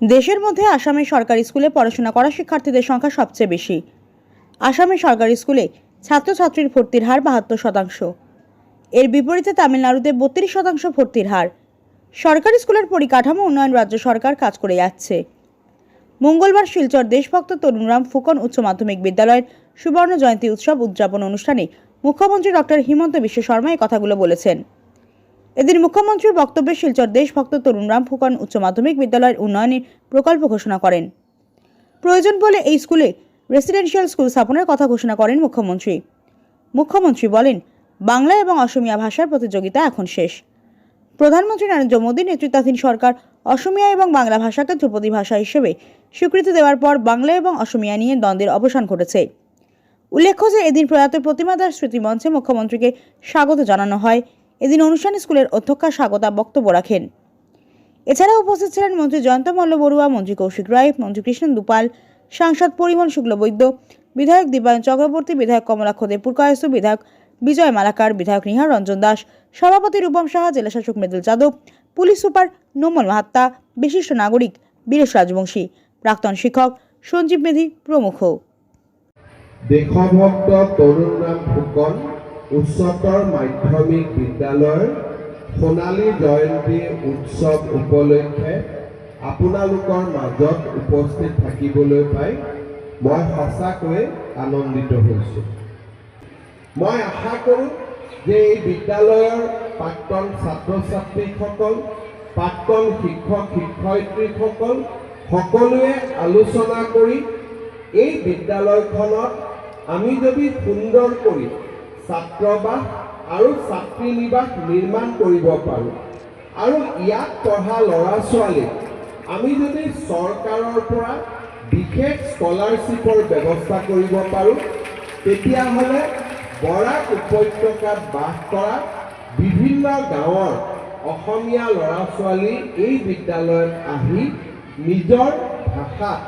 দেশের মধ্যে আসামের সরকারি স্কুলে পড়াশোনা করা শিক্ষার্থীদের সংখ্যা সবচেয়ে বেশি। আসামের সরকারি স্কুলে ছাত্রছাত্রীর ভর্তির হার বাহাত্তর শতাংশ। এর বিপরীতে তামিলনাড়ুতে বত্রিশ শতাংশ ভর্তির হার। সরকারি স্কুলের পরিকাঠামো উন্নয়ন রাজ্য সরকার কাজ করে যাচ্ছে। মঙ্গলবার শিলচর দেশভক্ত তরুণরাম ফুকন উচ্চ মাধ্যমিক বিদ্যালয়ের সুবর্ণ জয়ন্তী উৎসব উদযাপন অনুষ্ঠানে মুখ্যমন্ত্রী ডক্টর হিমন্ত বিশ্ব শর্মা এই কথাগুলো বলেছেন। এদিন মুখ্যমন্ত্রীর বক্তব্যে শিলচর দেশভক্ত তরুণরাম ফুকন উচ্চ মাধ্যমিক বিদ্যালয়ের উন্নয়নের প্রকল্প ঘোষণা করেন। প্রয়োজন বলে এই স্কুলে রেসিডেন্সিয়াল স্কুল স্থাপনের কথা ঘোষণা করেন মুখ্যমন্ত্রী। মুখ্যমন্ত্রী বলেন, বাংলা এবং অসমিয়া ভাষার প্রতিযোগিতা এখন শেষ। প্রধানমন্ত্রী নরেন্দ্র মোদী নেতৃত্বাধীন সরকার অসমিয়া এবং বাংলা ভাষাকে ধ্রুপদী ভাষা হিসেবে স্বীকৃতি দেওয়ার পর বাংলা এবং অসমিয়া নিয়ে দ্বন্দ্বের অবসান ঘটেছে। উল্লেখ্য যে, এদিন প্রয়াত প্রতিমা দাস স্মৃতি মঞ্চে মুখ্যমন্ত্রীকে স্বাগত জানানো হয়। এদিন অনুষ্ঠানে স্কুলের অধ্যক্ষা স্বাগতা বক্তব্য রাখেন। এছাড়াও উপস্থিত ছিলেন মন্ত্রী জয়ন্ত মল্ল বড়ুয়া, মন্ত্রী কৌশিক রায়, মন্ত্রী কৃষ্ণ দুপাল, সাংসদ পরিমল শুক্লবৈদ্য বিধায়ক দীপায়ন চক্রবর্তী, বিধায়ক কমলাক্ষ দেবপুর কায়সু বিধায়ক বিজয় মালাকার, বিধায়ক নিহার রঞ্জন দাস, সভাপতি রূপম সাহা জেলাশাসক মৃদুল যাদব, পুলিশ সুপার নোমল মাহাত্তা, বিশিষ্ট নাগরিক বীরেশ রাজবংশী, প্রাক্তন শিক্ষক সঞ্জীব মেধি প্রমুখ। দেশভক্ত তৰুণৰাম ফুকন। উচ্চতৰ মাধ্যমিক বিদ্যালয়ৰ সোণালী জয়ন্তী উৎসৱ উপলক্ষে আপোনালোকৰ মাজত উপস্থিত থাকিবলৈ পাই মই সঁচাকৈ আনন্দিত হৈছোঁ। মই আশা কৰোঁ যে এই বিদ্যালয়ৰ প্ৰাক্তন ছাত্ৰ ছাত্ৰীসকল প্ৰাক্তন শিক্ষক শিক্ষয়িত্ৰীসকল সকলোৱে আলোচনা কৰি এই বিদ্যালয়খনত আমি যদি সুন্দৰ কৰি ছাত্ৰবাস আৰু ছাত্ৰী নিবাস নিৰ্মাণ কৰিব পাৰোঁ। আৰু ইয়াত পঢ়া ল'ৰা ছোৱালীক আমি যদি চৰকাৰৰ পৰা বিশেষ স্কলাৰশ্বিপৰ ব্যৱস্থা কৰিব পাৰোঁ, তেতিয়াহ'লে বৰাক উপত্যকাত বাস কৰা বিভিন্ন গাঁৱৰ অসমীয়া ল'ৰা ছোৱালী এই বিদ্যালয়ত আহি নিজৰ ভাষাত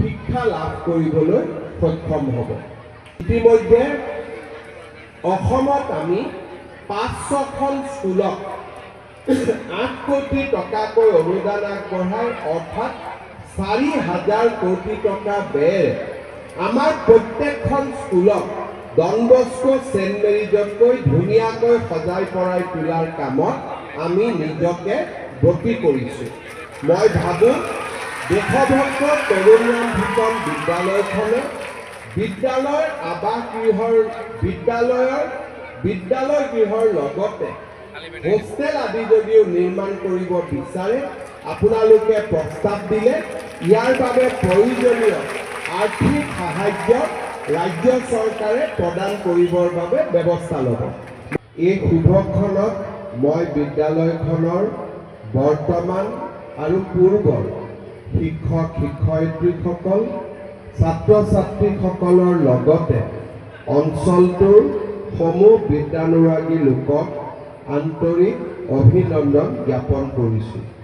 শিক্ষা লাভ কৰিবলৈ সক্ষম হ'ব। ইতিমধ্যে অসমত আমি পাঁচ ছখন স্কুলক আঠ কোটি টকাকৈ অনুদান আগবঢ়াই, অৰ্থাৎ চাৰি হাজাৰ কোটি টকা ব্যয়েৰে আমাৰ প্ৰত্যেকখন স্কুলক ডনবস্কো ছেণ্ট মেৰিজতকৈ ধুনীয়াকৈ সজাই পৰাই তোলাৰ কামত আমি নিজকে ব্ৰতী কৰিছোঁ। মই ভাবোঁ, দেশভক্ত তৰুণৰাম ফুকন বিদ্যালয়খনে বিদ্যালয়ৰ আৱাস গৃহৰ বিদ্যালয়ৰ, বিদ্যালয় গৃহৰ লগতে হোষ্টেল আদি যদিও নিৰ্মাণ কৰিব বিচাৰে, আপোনালোকে প্ৰস্তাৱ দিলে। ইয়াৰ বাবে প্ৰয়োজনীয় আৰ্থিক সাহাৰ্য ৰাজ্য চৰকাৰে প্ৰদান কৰিবৰ বাবে ব্যৱস্থা ল'ব। এই শুভক্ষণত মই বিদ্যালয়খনৰ বৰ্তমান আৰু পূৰ্বৰ শিক্ষক শিক্ষয়িত্ৰীসকল ছাত্ৰ ছাত্ৰীসকলৰ লগতে অঞ্চলটোৰ সমূহ বিদ্যানুৰাগী লোকক আন্তৰিক অভিনন্দন জ্ঞাপন কৰিছোঁ।